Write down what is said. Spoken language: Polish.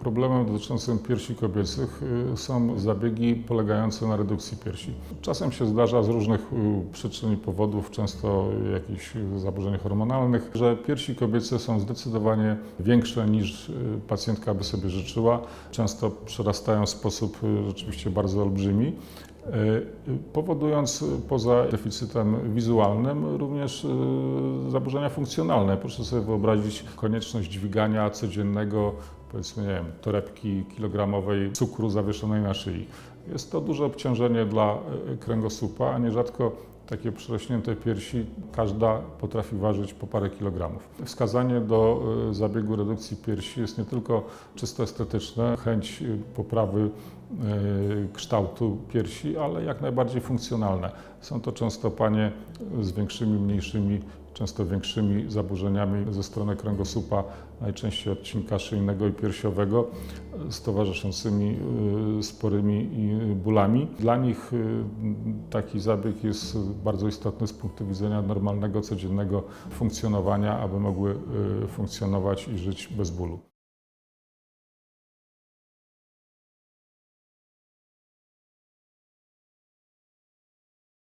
Problemem dotyczącym piersi kobiecych y, są zabiegi polegające na redukcji piersi. Czasem się zdarza z różnych y, przyczyn i powodów, często jakichś zaburzeń hormonalnych, że piersi kobiece są zdecydowanie większe niż y, pacjentka by sobie życzyła. Często przerastają w sposób rzeczywiście bardzo olbrzymi. Y, Powodując poza deficytem wizualnym również y, zaburzenia funkcjonalne. Proszę sobie wyobrazić konieczność dźwigania codziennego powiedzmy, nie wiem, torebki kilogramowej cukru zawieszonej na szyi. Jest to duże obciążenie dla y, kręgosłupa, a nierzadko takie przerośnięte piersi każda potrafi ważyć po parę kilogramów. Wskazanie do y, zabiegu redukcji piersi jest nie tylko czysto estetyczne, chęć y, poprawy y, kształtu piersi, ale jak najbardziej funkcjonalne. Są to często panie z większymi, mniejszymi, często większymi zaburzeniami ze strony kręgosłupa, najczęściej odcinka szyjnego i piersiowego, z towarzyszącymi y, sporymi bólami. Dla nich y, taki zabieg jest bardzo istotny z punktu widzenia normalnego, codziennego funkcjonowania, aby mogły funkcjonować i żyć bez bólu.